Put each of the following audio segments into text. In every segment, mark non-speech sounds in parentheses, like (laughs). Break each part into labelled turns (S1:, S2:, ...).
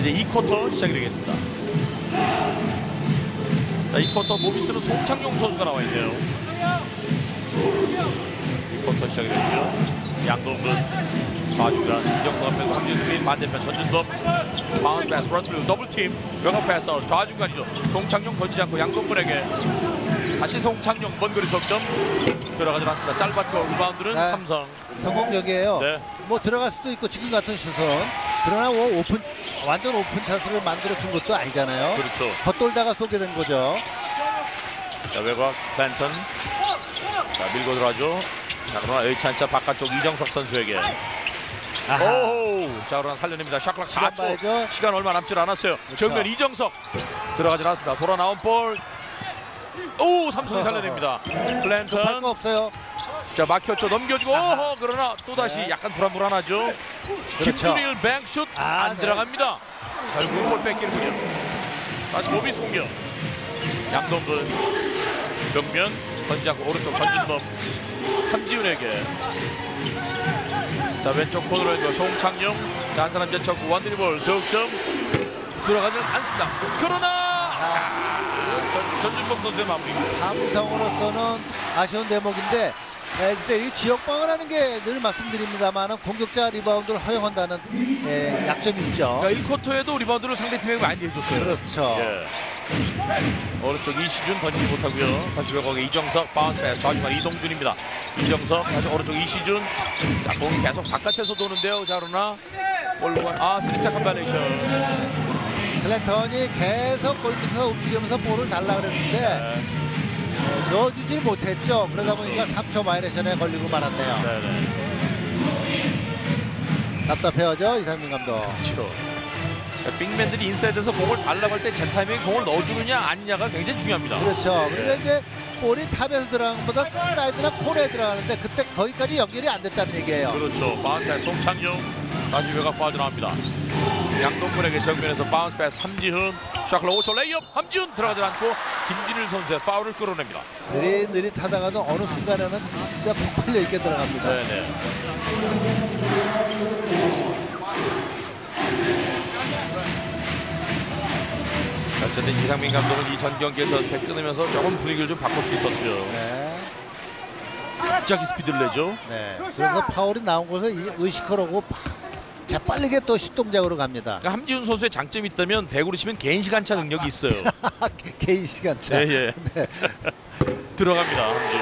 S1: 이제 2쿼터 시작이 되겠습니다. 자, 2쿼터 모비스는 송창용 선수가 나와 있네요. 2쿼터 시작이 되고요. 양동근 좌중간 이정성 앞에서 황진수인 반대편 전준범 바운스 패스 런트리고 더블팀 외곽 패스 좌중간이죠. 송창용 던지지 않고 양동근에게 다시 송창용 먼 거리 석점 들어가지 않습니다. 짧았고 리바운드는
S2: 네.
S1: 삼성.
S2: 성공적이에요.
S1: 네.
S2: 뭐 들어갈 수도 있고 지금 같은 슛은 그러나 뭐 오픈 완전 오픈 찬스를 만들어 준 것도 아니잖아요.
S1: 그렇죠.
S2: 겉돌다가 쏘게 된 거죠.
S1: 자 외곽 플랜턴 자 밀고 들어가죠 자 그러나 여의찬차 바깥쪽 이정석 선수에게
S2: 아하.
S1: 오우 자 그러나 살려냅니다 샤클락
S2: 시간
S1: 4초
S2: 봐야죠.
S1: 시간 얼마 남질 않았어요
S2: 그렇죠.
S1: 정면 이정석 들어가질 않았습니다 돌아 나온 볼 오 삼성이 살려냅니다
S2: 급할
S1: 플랜턴
S2: 거 없어요.
S1: 자 막혔죠. 넘겨주고. 오호 그러나 또다시
S2: 네.
S1: 약간 불안불안하죠.
S2: 그렇죠.
S1: 김준일 뱅슛
S2: 아,
S1: 안
S2: 네.
S1: 들어갑니다. 결국 볼 뺏기는군요. 다시 모비스 공격. 양동근 정면 던지지 않고 오른쪽 전진범 함지훈에게. 자 왼쪽 코너로 해줘 송창용 자, 한 사람 제쳤고 원드리볼 석점. 들어가지는 않습니다. 그러나! 아, 전, 전진범 선수의 마무리
S2: 삼성으로서는 아쉬운 대목인데 에, 글쎄 이 지역방을 하는 게 늘 말씀드립니다만 공격자 리바운드를 허용한다는 에, 약점이 있죠.
S1: 그러니까 1쿼터에도 리바운드를 상대팀에게 많이 해줬어요
S2: 그렇죠.
S1: 예. 오른쪽 이시준 던지지 못하고요. 다시 외곽에 이정석 바운스 좌중간 이동준입니다. 이정석 다시 오른쪽 이시준 자 공이 계속 바깥에서 도는데요. 자 그러나 볼로가 아 쓰리 세컨 바레이션
S2: 클랜턴이 계속 골밑에서 움직이면서 볼을 달라 그랬는데
S1: 네,
S2: 에, 넣어주지 못했죠. 그러다 보니까 3초 바이레션에 걸리고 말았네요.
S1: 네네
S2: 답답해하죠 이상민 감독.
S1: 그렇죠. 자, 빅맨들이 인사이드에서 공을 달라고 할 때 제 타이밍에 공을 넣어주느냐 아니냐가 굉장히 중요합니다.
S2: 그렇죠. 그러니까 이제 볼이 탑에서 들어가는 것보다 사이드나 코너에 들어가는데 그때 거기까지 연결이 안 됐다는 얘기예요.
S1: 그렇죠. 패스 송창용 다시 외곽 빠져나옵니다. 양동근에게 정면에서 바운스 패스 함지훈 샤클러 5초 레이업 함지훈 들어가지 않고 김진일 선수의 파울을 끌어냅니다.
S2: 느릿느릿 하다가도 어느 순간에는 진짜 부풀려 있게 들어갑니다.
S1: 네네. 자, 어쨌든 이상민 감독은 이전 경기에서 배 끊으면서 조금 분위기를 좀 바꿀 수 있었죠.
S2: 네.
S1: 갑자기 스피드를 내죠.
S2: 네. 그래서 파울이 나온 하고 파- 재빠르게 또 슛 동작으로 갑니다.
S1: 그러니까 함지훈 선수의 장점이 있다면 배구로 치면 개인 시간차 능력이 있어요. (laughs)
S2: 개인 시간차.
S1: 예, 예.
S2: 네. (laughs)
S1: 들어갑니다. 함지훈.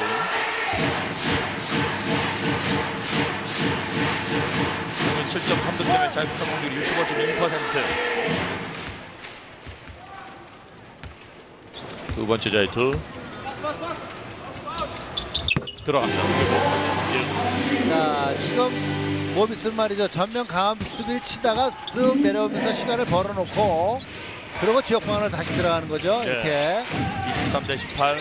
S1: 지금 7.3득점에 자유투 성공률 65.1%. 두 번째 자유투. 들어갑니다. 함지훈.
S2: 자, 지금 모비스 말이죠. 전면 강한 수비를 치다가 쓱 내려오면서 시간을 벌어놓고 그리고 지역방으로 다시 들어가는 거죠.
S1: 네.
S2: 이렇게.
S1: 23 대 18.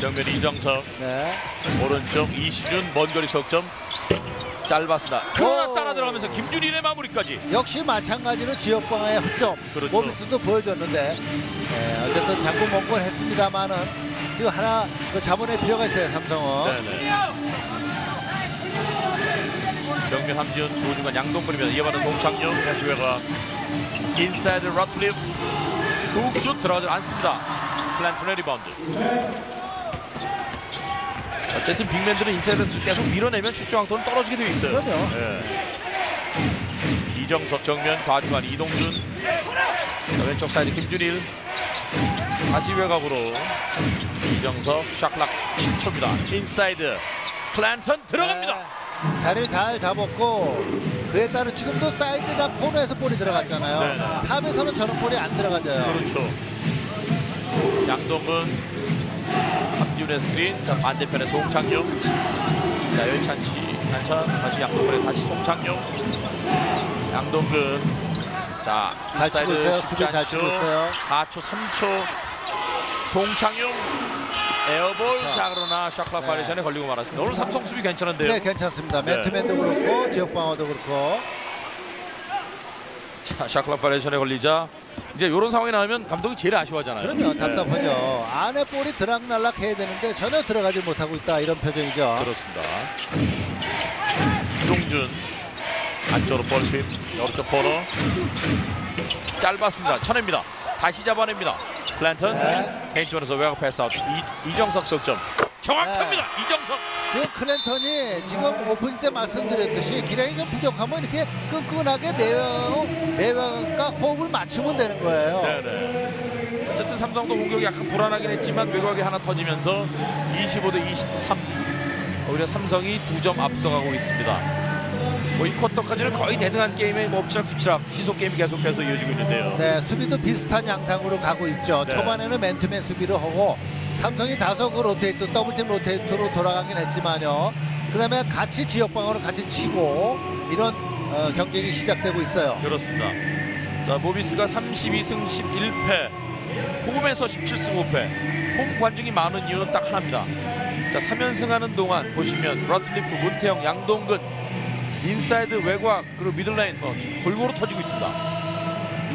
S1: 정면 이정석.
S2: 네.
S1: 오른쪽 이시준 먼 거리 석점. 짧았습니다. 그러나
S2: 오.
S1: 따라 들어가면서 김준일의 마무리까지.
S2: 역시 마찬가지로 지역방의 흑점
S1: 그렇죠.
S2: 모비스도 보여줬는데 네, 어쨌든 자꾸 먼걸 했습니다만은 지금 하나 그 자본의 필요가 있어요 삼성은
S1: 네네. 정면 함지훈 도중간 양동근입니다. 이어받은 송창용 다시 외곽 인사이드 러틀리프 훅슛 들어가지 않습니다. 플랜턴의 리바운드. 어쨌든 빅맨들은 인사이드에서 계속 밀어내면 슛 정확도는 떨어지게 되어 있어요.
S2: 그럼요.
S1: 예. 이정석 정면 좌중간 이동준 자, 왼쪽 사이드 김준일 다시 외곽으로 이정석 샤클락 10초입니다. 인사이드 플랜턴 들어갑니다.
S2: 네, 자리를 잘 잡았고 그에 따른 지금도 사이드나 코너에서 볼이 들어갔잖아요
S1: 네네.
S2: 탑에서는 저런 볼이 안 들어가져요
S1: 그렇죠. 양동근 박지훈의 스크린 자 반대편에 송창용 자 열찬 씨 한차 다시 양동근에 다시 송창용 양동근 자
S2: 잘 치고 있어요. 수비 잘. 치고 있어요.
S1: 4초 3초 송창용 에어볼
S2: 자.
S1: 자, 그러나 샤클라
S2: 네.
S1: 파리션에 걸리고 말았습니다. 오늘 삼성 수비 괜찮은데요.
S2: 네 괜찮습니다
S1: 네.
S2: 맨투맨도 그렇고 지역 방어도 그렇고
S1: 자, 샤클라 파리션에 걸리자 이제 이런 상황이 나오면 감독이 제일 아쉬워하잖아요.
S2: 그러면
S1: 네.
S2: 답답하죠 안에 볼이 들락날락 해야 되는데 전혀 들어가지 못하고 있다 이런 표정이죠
S1: 그렇습니다. 이동준 안쪽으로 볼 투입 오른쪽 코너 짧았습니다. 쳐냅니다. 다시 잡아냅니다. 클랜턴
S2: 네.
S1: 페인트원에서 외곽 패스아웃 이, 이정석 석점 정확합니다. 이정석
S2: 지금 클랜턴이 지금 오프닝 때 말씀드렸듯이 기량이 좀 부족하면 이렇게 끈끈하게 내외, 내외과 호흡을 맞추면 되는 거예요.
S1: 네네. 어쨌든 삼성도 공격이 약간 불안하긴 했지만 외곽이 하나 터지면서 25 대 23 오히려 삼성이 두 점 앞서가고 있습니다. 뭐이 쿼터까지는 거의 대등한 게임에 뭐 엎치락뒤치락 시속 게임이 계속해서 이어지고 있는데요.
S2: 네, 수비도 비슷한 양상으로 가고 있죠.
S1: 네.
S2: 초반에는 맨투맨 수비를 하고 삼성이 다소 그 로테이터, 더블팀 로테이터로 돌아가긴 했지만요. 그 다음에 같이 지역방어로 같이 치고 이런 어, 경쟁이 시작되고 있어요.
S1: 그렇습니다. 자 모비스가 32승 11패 홈에서 17승 5패 홈 관중이 많은 이유는 딱 하나입니다. 자 3연승하는 동안 보시면 러틀리프, 문태영, 양동근 인사이드 외곽 그리고 미들라인 어, 골고루 터지고 있습니다.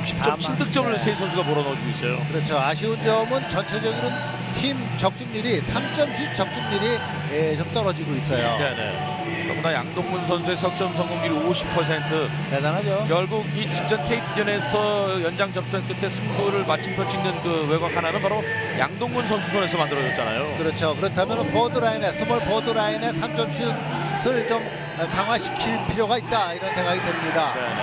S1: 60점
S2: 다만,
S1: 7득점을
S2: 네.
S1: 세 선수가 몰아넣어주고 있어요.
S2: 그렇죠. 아쉬운 점은 전체적으로 팀 적중률이 3점슛 적중률이 예, 좀 떨어지고 있어요.
S1: 네네. 더구나 양동근 선수의 석점 성공률이 50%
S2: 대단하죠.
S1: 결국 이 직전 KT전에서 연장 접전 끝에 승부를 마침표 찍는 그 외곽 하나는 바로 양동근 선수 손에서 만들어졌잖아요.
S2: 그렇죠. 그렇다면 보드라인에 스몰 보드라인에 3점 슛을 좀 강화시킬 필요가 있다 이런 생각이 듭니다.
S1: 네네.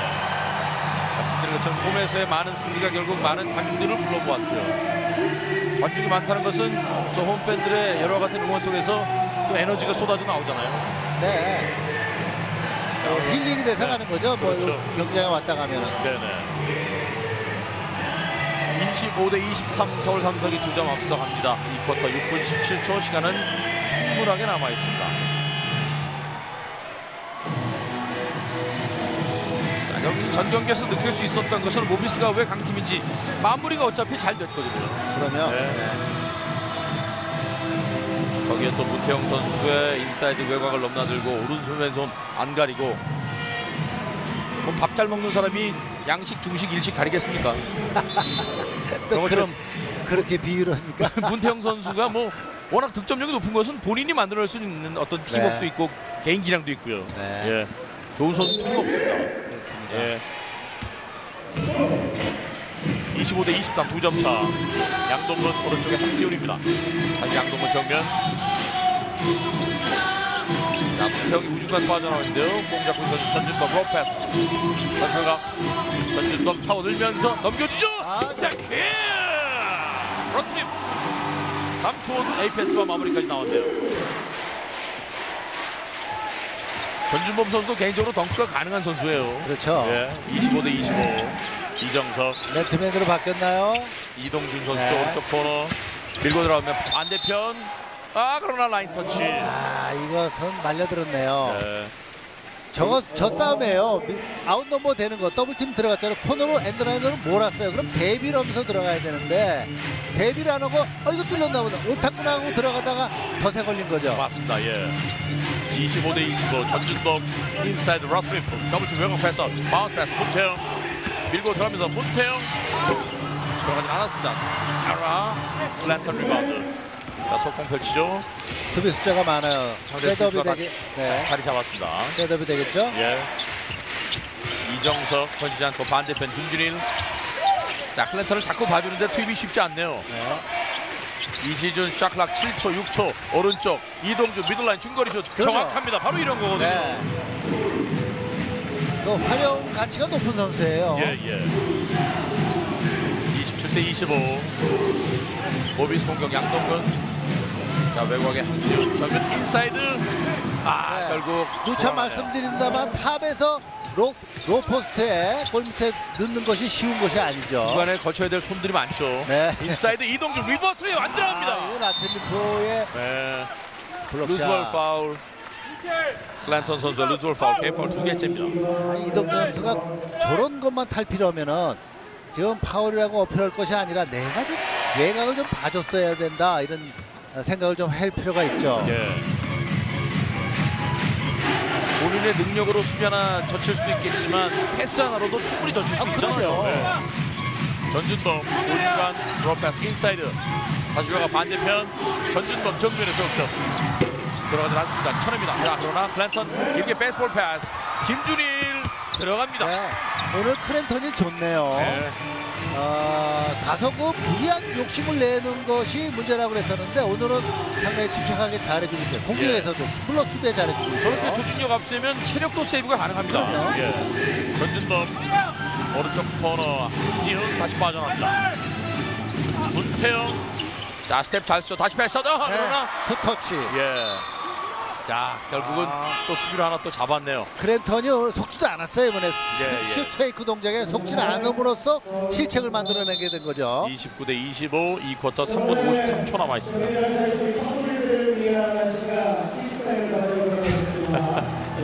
S1: 말씀드린 것처럼 홈에서의 많은 승리가 결국 많은 관중들을 불러보았고요. 관중이 많다는 것은 저 홈팬들의 여러 같은 응원 속에서 또 에너지가 쏟아져 나오잖아요.
S2: 네. 어, 힐링이 돼서 가는 거죠. 뭐
S1: 그렇죠.
S2: 경기장에 왔다 가면은.
S1: 네네. 25대 23 서울 삼성이 두 점 앞서갑니다. 이 쿼터 6분 17초 시간은 충분하게 남아 있습니다. 전 경기에서 느낄 수 있었던 것은 모비스가 왜 강팀인지 마무리가 어차피 잘 됐거든요.
S2: 그러면
S1: 네.
S2: 네.
S1: 거기에 또 문태영 선수의 인사이드 외곽을 넘나들고 오른손 왼손 안 가리고 뭐밥잘 먹는 사람이 양식 중식 일식 가리겠습니까? (laughs)
S2: 또
S1: 그런 것처럼
S2: 그렇- 그렇게 비유를 합니까? (laughs)
S1: 문태영 선수가 뭐 워낙 득점력이 높은 것은 본인이 만들어낼 수 있는 어떤 팀워크도
S2: 네.
S1: 있고 개인 기량도 있고요.
S2: 네.
S1: 예, 좋은 선수 틀림없습니다.
S2: 그렇습니다.
S1: 예. 25대 23 두 점 차. 양동근 오른쪽에 한지훈입니다. 다시 양동근 정면. 자, 문태영이 우중간 빠져나오는데요. 공 잡고 있는 전준범 로페스. 다시가 전준범 파고 들면서 넘겨주죠.
S2: 아,
S1: 자, 킬! 프로팀. 참 좋은 에이패스와 마무리까지 나왔네요. 전준범 선수도 개인적으로 덩크가 가능한 선수예요.
S2: 그렇죠.
S1: 예, 25 대 25. 이정석,
S2: 레트맨으로 바뀌었나요?
S1: 이동준 선수
S2: 네.
S1: 오른쪽 코너 밀고 들어가면 반대편. 아 그러나 라인 터치.
S2: 아 이것은 말려들었네요.
S1: 네.
S2: 저거 저 싸움이에요. 미- 아웃 넘버 되는 거 더블팀 들어갔잖아요. 코너로 엔드라인으로 몰았어요. 그럼 대비를 하면서 들어가야 되는데 대비를 안 하고 어 이거 뚫렸나 보다. 옳다구나 하고 들어가다가 덫에 걸린 거죠.
S1: 맞습니다. 예. 25대 25 전준범 인사이드 러프 리프 더블팀 외곽 패스 바운스 패스 문태영 밀고 들어가면서 문태영 들어가진 않았습니다. 아라 랜턴 리바운드. 자 속공 펼치죠.
S2: 수비 숫자가 많아요.
S1: 상대
S2: 셋업이
S1: 수비수가
S2: 되게 네.
S1: 자리 잡았습니다.
S2: 셋업이 되겠죠?
S1: 예. 이정석 던지지 않고 반대편 김준일. 자 클랜턴을 자꾸 봐주는데 투입이 쉽지 않네요.
S2: 네.
S1: 이시준 샤클락 7초 6초 오른쪽 이동준 미들라인 중거리 슛
S2: 그렇죠.
S1: 정확합니다. 바로 이런 거거든요.
S2: 네. 그 활용 가치가 높은 선수예요.
S1: 예, 예. 27대 25. 모비스 공격 양동근. 자, 외곽에 한지훈 정면 인사이드. 아,
S2: 네.
S1: 결국
S2: 누차
S1: 돌아가네요.
S2: 말씀드린다만 탑에서 로, 로 포스트에 골 밑에 넣는 것이 쉬운 것이 아니죠.
S1: 중간에 거쳐야 될 손들이 많죠.
S2: 네.
S1: 인사이드 이동준 리버스에 안
S2: 아,
S1: 들어갑니다.
S2: 이거 라틀리프의
S1: 네.
S2: 블록샷.
S1: 루즈월 파울. 클랜턴 선수의 루즈월 파울 개인 파울 두 개째입니다.
S2: 아니, 이동준 선수가 저런 것만 탈 필요하면은 지금 파울이라고 어필할 것이 아니라 내가 좀 외곽을 좀 봐줬어야 된다 이런 생각을 좀 할 필요가 있죠.
S1: 예. 본인의 능력으로 수비 하나 젖힐 수도 있겠지만 패스 하나로도 충분히 젖힐 수
S2: 아,
S1: 있잖아요. 네. 전준범 골간 드롭 패스 인사이드 다시 들어가 반대편 전준범 정면에서 득점 들어가지 않습니다. 천입니다. 자 그러나 플랜턴 길게 베이스볼 패스 김준일 들어갑니다.
S2: 네, 오늘 크랜턴이 좋네요.
S1: 네.
S2: 어, 다소 그 무리한 욕심을 내는 것이 문제라고 그랬었는데 오늘은 상당히 침착하게 잘해주고 있어요. 공격에서도 물론 수비에 잘해주고 있어요.
S1: 저렇게 조직력 앞세면 체력도 세이브가 가능합니다. 예. 전진범 오른쪽 코너 이훈 다시 빠져나옵니다. 문태영 자 스텝 잘 써. 다시 패스. 어,
S2: 네,
S1: 그러나
S2: 투터치.
S1: 예. 자 결국은
S2: 아.
S1: 또 수비를 하나 또 잡았네요.
S2: 크랜턴이 오늘 속지도 않았어요 이번에
S1: 예.
S2: 슈테이크 동작에 속지는 않음으로써 실책을 만들어내게 된 거죠.
S1: 29 대 25 2쿼터 3분 53초 남아 있습니다.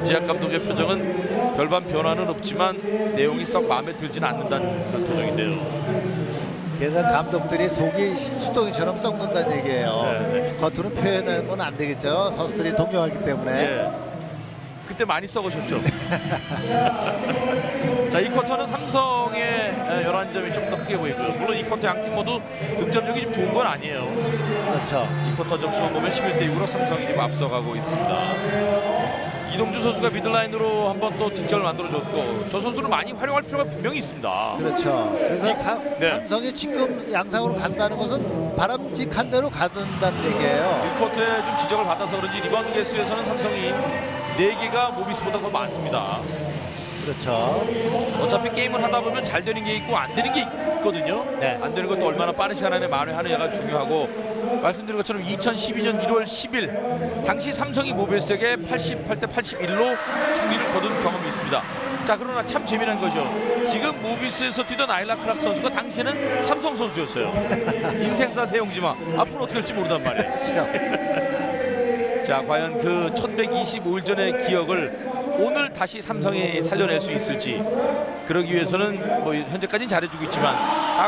S1: 이지학 (laughs) 감독의 표정은 별반 변화는 없지만 내용이 썩 마음에 들지는 않는다는 표정인데요.
S2: 그래서 감독들이 속이 수동이처럼 썩는다는 얘기예요.
S1: 네,
S2: 겉으로 표현하면 안 되겠죠. 선수들이 동경하기 때문에.
S1: 예. 그때 많이 썩으셨죠. (laughs) 자, 이 쿼터는 삼성의 11점이 좀 더 크게 보이고요. 물론 이 쿼터 양팀 모두 득점력이 좀 좋은 건 아니에요.
S2: 그렇죠.
S1: 이 쿼터 점수만 보면 11대 6으로 삼성이 지금 앞서가고 있습니다. 이동주 선수가 미들라인으로 한번 또 득점을 만들어줬고 저 선수를 많이 활용할 필요가 분명히 있습니다.
S2: 그렇죠. 그래서 사-
S1: 네.
S2: 삼성이 지금 양상으로 간다는 것은 바람직한 대로 가든다는 얘기예요.
S1: 1쿼터에 좀 지적을 받아서 그런지 리바운드 개수에서는 삼성이 4개가 모비스보다 더 많습니다.
S2: 그렇죠.
S1: 어차피 게임을 하다 보면 잘 되는 게 있고 안 되는 게 있 거든요.
S2: 네.
S1: 안 되는 것도 얼마나 빠른 시간 안에 만회하느냐가 중요하고 말씀드린 것처럼 2012년 1월 10일 당시 삼성이 모비스에게 88대 81로 승리를 거둔 경험이 있습니다. 자 그러나 참 재미난 거죠. 지금 모비스에서 뛰던 아일라 클락 선수가 당시에는 삼성 선수였어요. (laughs) 인생사 세용지마 앞으로 어떻게 될지 모르단 말이에요.
S2: 그렇죠. (laughs)
S1: 자 과연 그 1125일 전의 기억을 오늘 다시 삼성이 살려낼 수 있을지 그러기 위해서는 뭐 현재까지는 잘해주고 있지만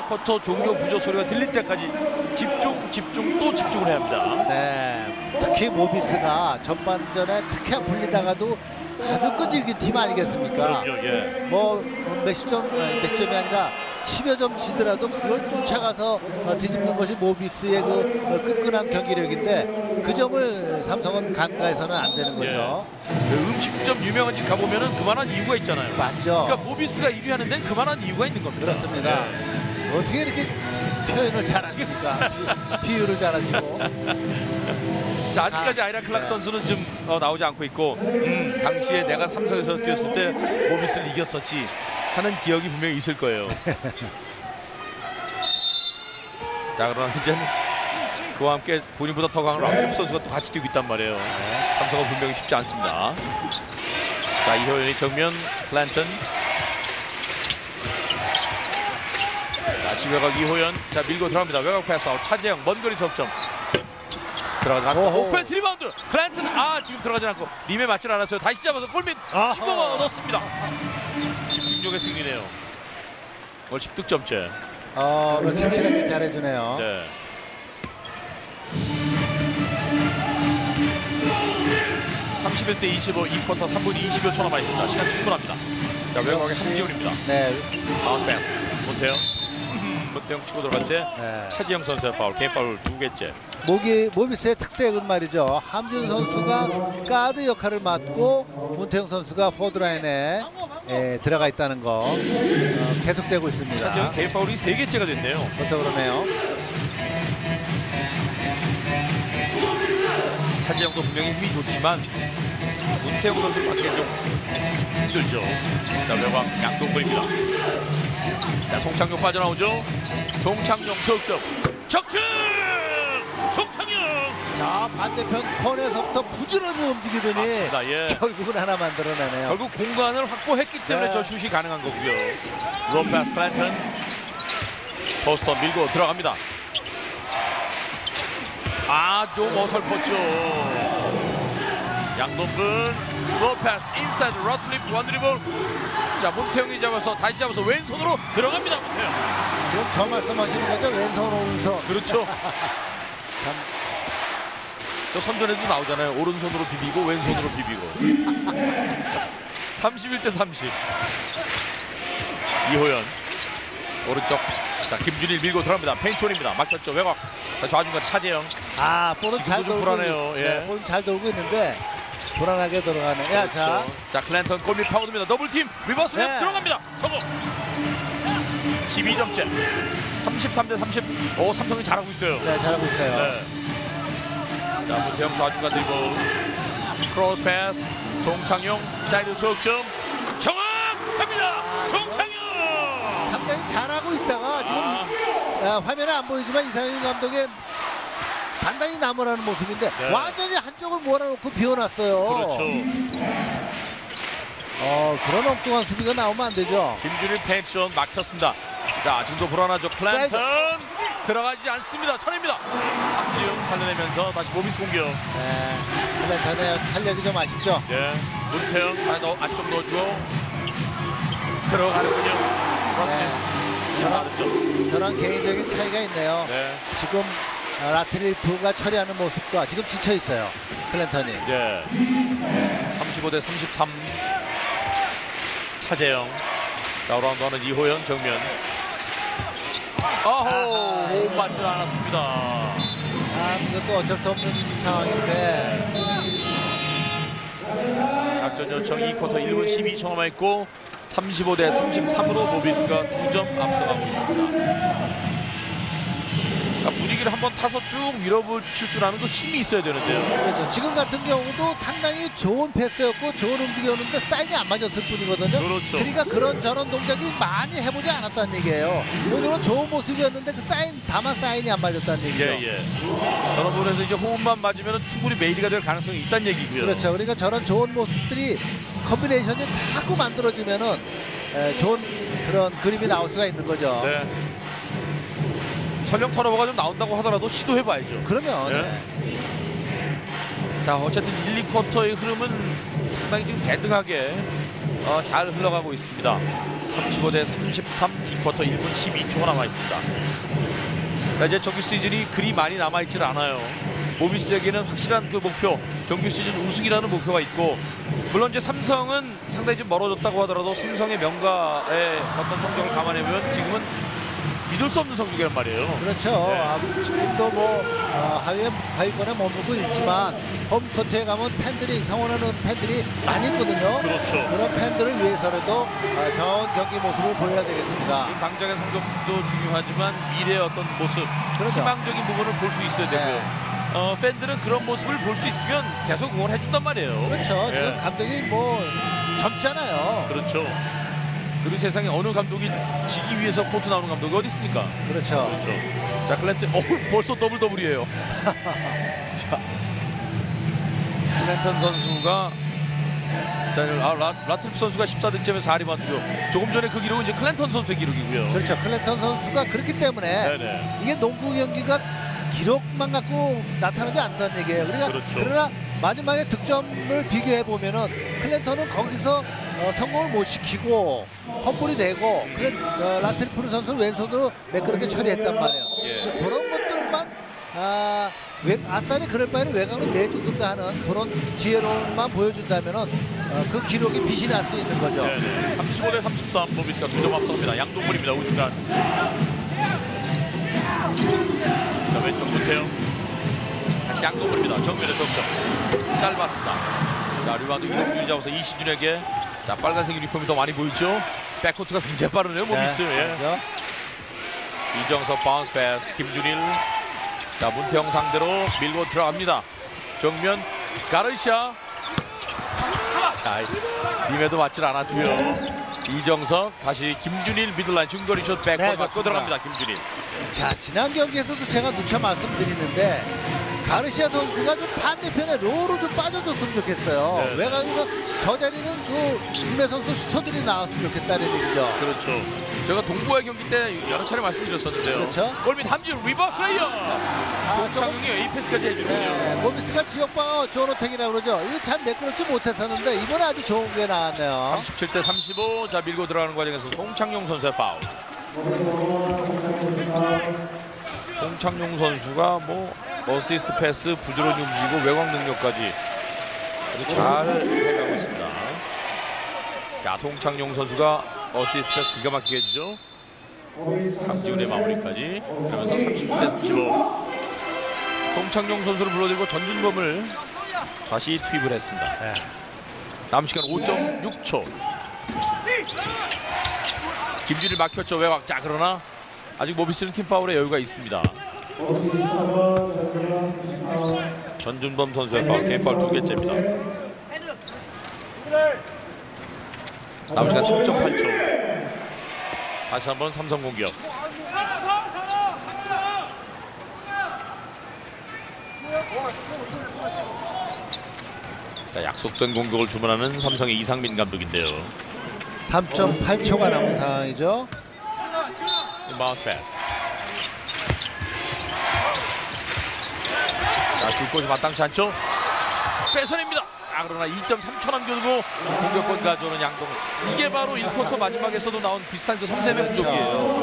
S1: 4쿼터 종료 부조 소리가 들릴 때까지 집중 집중 또 집중을 해야 합니다
S2: 네. 특히 모비스가 전반전에 그렇게 불리다가도 아주 끈질긴 팀 아니겠습니까?
S1: 그럼요 예.
S2: 뭐 몇십 점, 아니, 몇십 점이 아니라 10여 점 지더라도 그걸 쫓아가서 어, 뒤집는 것이 모비스의 그 어, 끈끈한 경기력인데 그 점을 삼성은 간과해서는 안 되는 거죠.
S1: 그 음식점 유명한 집 가보면 은 그만한 이유가 있잖아요
S2: 맞죠?
S1: 그러니까 모비스가 1위 하는 데는 그만한 이유가 있는 겁니다
S2: 그렇습니다.
S1: 예.
S2: 어떻게 이렇게 표현을 잘하십니까? (laughs) 비유를 잘하시고.
S1: 자 아직까지
S2: 아,
S1: 아이라 클락
S2: 네.
S1: 선수는 좀 어, 나오지 않고 있고 음, 당시에 내가 삼성에서 뛰었을 때 모비스를 이겼었지 하는 기억이 분명히 있을 거예요. (laughs) 자 그러나 이제는 그와 함께 본인보다 더 강한 람테프 선수가 또 같이 뛰고 있단 말이에요. 삼성은 분명히 쉽지 않습니다. 자 이효연이 정면 플랜턴 다시 외곽 이호연 자 밀고 들어갑니다. 외곽 패스 아웃 차재영 먼 거리 석점.
S2: 오호.
S1: 오펜스 리바운드 클랜튼 아 지금 들어가지 않고 림에 맞질 않았어요. 다시 잡아서 골밑. 집어넣어 넣습니다. 집중력의 승리네요. 오늘 10득점째.
S2: 어, 오늘 착실하게 잘해주네요.
S1: 네. (31대 25) 2쿼터 3분 20여 초 남아 있습니다 시간 충분합니다 자 외곽의 함지훈입니다
S2: 네.
S1: 바운스 패스 문태영 (laughs) 문태영 치고 들어갈 때
S2: 네.
S1: 차지영 선수의 파울 개인 파울 두 개째
S2: 모기, 모비스의 특색은 말이죠. 함준 선수가 가드 역할을 맡고 문태영 선수가 포드라인에 에, 들어가 있다는 거 어, 계속되고 있습니다.
S1: 개인 파울이 세 개째가 됐네요
S2: 그렇다 그러네요.
S1: 차지영도 분명히 힘이 좋지만 문태영 선수 받기엔 좀 힘들죠. 자 외곽 양동근입니다. 자 송창용 빠져나오죠. 송창용 석점 적중 송창용
S2: 자 반대편 코너에서부터 부지런히 움직이더니
S1: 맞습니다. 예.
S2: 결국은 하나 만들어내네요.
S1: 결국 공간을 확보했기 때문에
S2: 네.
S1: 저 슛이 가능한 거고요. 롬파스 플랜턴 포스터 밀고 들어갑니다. 아좀 어설펐죠. 양동근 롬파스 인사이드 러틀리프 원드리블 자 문태영이 잡아서 다시 잡아서 왼손으로 들어갑니다 문태영.
S2: 지금 저 말씀하시는 거죠? 왼손 오른손.
S1: 그렇죠. (laughs)
S2: 참
S1: 저 선전에도 나오잖아요. 오른손으로 비비고 왼손으로 비비고. (laughs) 31대 30. 이호연 오른쪽. 자 김준일 밀고 들어갑니다. 페인촌입니다. 막혔죠. 외곽. 자, 좌중간 차재영.
S2: 아 볼은 잘 돌고
S1: 불안해요.
S2: 있-
S1: 예.
S2: 네, 볼은 잘 돌고 있는데 불안하게 들어가네. 야, 자.
S1: 그렇죠. 자 클랜턴 골밑 파고듭니다. 더블팀 리버스 랩
S2: 네.
S1: 들어갑니다. 성공. 12점째. 33대 30. 오 삼성이 잘하고 있어요.
S2: 네, 잘하고 있어요.
S1: 네. 자 문태영 좌중간 드리블. 크로스 패스. 송창용 사이드 석점. 정확합니다. 송창용.
S2: 상당히 잘하고 있다가 지금
S1: 아,
S2: 아, 화면에 안 보이지만 이상윤 감독의 단단히 나무라는 모습인데
S1: 네.
S2: 완전히 한쪽을 몰아놓고 비워놨어요.
S1: 그렇죠.
S2: 어, 그런 엉뚱한 수비가 나오면 안 되죠.
S1: 김준일 패션 막혔습니다. 자 지금도 불안하죠. 클랜턴 들어가지 않습니다. 쳐냅니다. 박지웅 살려내면서 다시 모비스 공격.
S2: 네, 플랜턴의 탄력이 좀 아쉽죠.
S1: 예, 문태영 아, 넣, 안쪽 넣어주고 들어가는군요.
S2: 네. 저런 개인적인 차이가 있네요.
S1: 네,
S2: 지금 아, 라트리프가 처리하는 모습과 지금 지쳐 있어요. 클랜턴이.
S1: 예. 35대 33. 차재영. 자, 라운드 하는 이호연 정면. 아호, 호흡 맞지 않았습니다.
S2: 아, 이것도 어쩔 수 없는 상황인데.
S1: 작전 요청 2쿼터 1분 12초 남아있고 35 대 33으로 모비스가 2점 앞서가고 있습니다. 자, 분위기를 한번 타서 쭉 밀어붙일 줄 아는 그 힘이 있어야 되는데요.
S2: 그렇죠. 지금 같은 경우도 상당히 좋은 패스였고 좋은 움직임이었는데 사인이 안 맞았을 뿐이거든요.
S1: 그렇죠.
S2: 러니까 그런 저런 동작이 많이 해보지 않았다는 얘기예요. 오늘은 좋은 모습이었는데 그 사인 다만 사인이 안 맞았다는 얘기죠.
S1: 예, 예. 저런 부분에서 이제 호흡만 맞으면 충분히 메일이가 될 가능성이 있다는 얘기고요.
S2: 그렇죠. 그러니까 저런 좋은 모습들이 컨비네이션이 자꾸 만들어지면은 에, 좋은 그런 그림이 나올 수가 있는 거죠.
S1: 네. 설령 턴오버가 좀 나온다고 하더라도 시도해봐야죠.
S2: 그러면
S1: 예.
S2: 네.
S1: 자, 어쨌든 1, 2쿼터의 흐름은 상당히 지금 대등하게 어, 잘 흘러가고 있습니다. 35대 33, 2쿼터 1분 12초가 남아 있습니다. 자, 이제 정규 시즌이 그리 많이 남아 있질 않아요. 모비스에게는 확실한 그 목표, 정규 시즌 우승이라는 목표가 있고, 물론 이제 삼성은 상당히 좀 멀어졌다고 하더라도 삼성의 명가의 어떤 성적을 감안해보면 지금은 믿을 수 없는 성적이란 말이에요.
S2: 그렇죠.
S1: 네.
S2: 아, 지금도 뭐 아, 하위에 하위권에 머물고 있지만 홈코트에 가면 팬들이 성원하는 팬들이 많이 있거든요.
S1: 그렇죠.
S2: 그런 팬들을 위해서라도 아, 좋은 경기 모습을 보여야 되겠습니다.
S1: 지금 당장의 성적도 중요하지만 미래의 어떤 모습,
S2: 그렇죠.
S1: 희망적인 부분을 볼 수 있어야 되고
S2: 네.
S1: 어, 팬들은 그런 모습을 볼 수 있으면 계속 응원해 준단 말이에요.
S2: 그렇죠.
S1: 예.
S2: 지금 감독이 뭐 젊잖아요.
S1: 그렇죠. 그리고 세상에 어느 감독이 지기 위해서 코트 나오는 감독이 어디 있습니까?
S2: 그렇죠.
S1: 그렇죠. 자, 클랜턴, 어, 벌써 더블 더블이에요. (laughs) 자, 클랜턴 선수가 자, 아, 라, 라틀프 선수가 14득점에 4리바운드고 조금 전에 그 기록은 이제 클랜턴 선수의 기록이고요.
S2: 그렇죠. 클랜턴 선수가 그렇기 때문에
S1: 네네.
S2: 이게 농구 경기가 기록만 갖고 나타나지 않는다는 얘기예요. 그러니까
S1: 그렇죠.
S2: 그러나 마지막에 득점을 비교해 보면은 클랜턴은 거기서 어, 성공을 못 시키고 헛볼이 되고 그래 어, 라트리프르 선수를 왼손으로 매끄럽게 처리했단 말이에요.
S1: 예.
S2: 그런 것들만 아, 외, 아싸리 그럴 바에는 외곽을 내주든가 하는 그런 지혜로움만 보여준다면은 어, 그 기록이 빛이 날 수 있는 거죠.
S1: 네네. 35대 33 모비스가 두점 앞섭니다. 양동근입니다. 우중간. 자, 왼쪽 문태영. 다시 양동근입니다. 정면에서 점 짧았습니다. 자, 리바운드 이동준이 잡아서 이시준에게 자, 빨간색 유니폼이 더 많이 보이죠? 백코트가 굉장히 빠르네요. 모비스. 예.
S2: 그렇죠?
S1: 이정석 바운스 패스 김준일. 자, 문태영 상대로 밀고 들어갑니다. 정면 가르시아. 자, 임에도 맞질 않았고요. 이정석 다시 김준일 미들라인 중거리 슛 백볼
S2: 네,
S1: 맞고. 들어갑니다. 김준일.
S2: 자 지난 경기에서도 제가 누차 말씀드리는데 가르시아 선수가 좀 반대편에 로로 좀 빠져줬으면 좋겠어요.
S1: 네.
S2: 외곽에서 저 자리는 그 김혜 선수 슈터들이 나왔으면 좋겠다는 얘기죠.
S1: 그렇죠. 제가 동부의 경기 때 여러 차례 말씀드렸었는데요.
S2: 그렇죠.
S1: 골밑 함진 리버스 레이어.
S2: 아, 조금
S1: 장용이 에이패스까지 해주는군요.
S2: 네, 모비스가 지역방어 조노택이라고 그러죠. 이거 참 매끄럽지 못했었는데 이번에 아주 좋은 게 나왔네요.
S1: 37대 35. 자 밀고 들어가는 과정에서 송창용 선수의 파울. 송창용 선수가 뭐 어시스트 패스 부지런히 움직이고 외곽 능력까지 아주 잘 해가고 있습니다. 자 송창용 선수가 어시스트 패스 기가 막히게 해주죠. 강지훈의 마무리까지 그러면서 30대 35. 송창용 선수를 불러들고 전준범을 다시 투입을 했습니다.
S2: 네.
S1: 남은 시간 5.6초. 김준일 막혔죠 외곽. 자 그러나 아직 모비스는 팀 파울의 여유가 있습니다. 전준범 선수의 파울, 개인 파울 두 개째입니다. 남은 시간 3.8초. 다시 한번 삼성 공격. 자, 약속된 공격을 주문하는 삼성의 이상민 감독인데요.
S2: 3.8초가 남은 상황이죠.
S1: 인바운스 패스. 곳이 마땅치 않죠? 뺏어냅니다. 아, 그러나 2.3초 남겨두고 공격권 가져오는 양동을. 이게 바로 1쿼터 마지막에서도 나온 비슷한 그 섬세의
S2: 그렇죠.
S1: 공격이에요.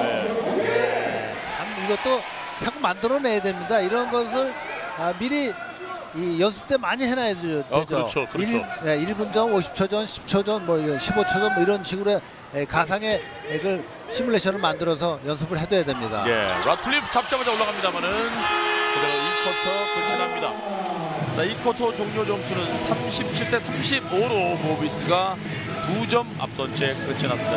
S2: 네, 참 이것도 자꾸 만들어내야 됩니다. 이런 것을 아, 미리 이 연습 때 많이 해놔야 되죠.
S1: 어, 그렇죠, 그렇죠.
S2: 1, 네, 1분 전, 50초 전, 10초 전, 뭐 이런 15초 전, 뭐 이런 식으로 에, 가상의 그 시뮬레이션을 만들어서 연습을 해둬야 됩니다.
S1: 예, 라틀리프 잡자마자 올라갑니다만은 그대로 2 쿼터 끝이 납니다. 자, 2쿼터 종료 점수는 37대 35로 모비스가 2점 앞선 채 끝이 났습니다.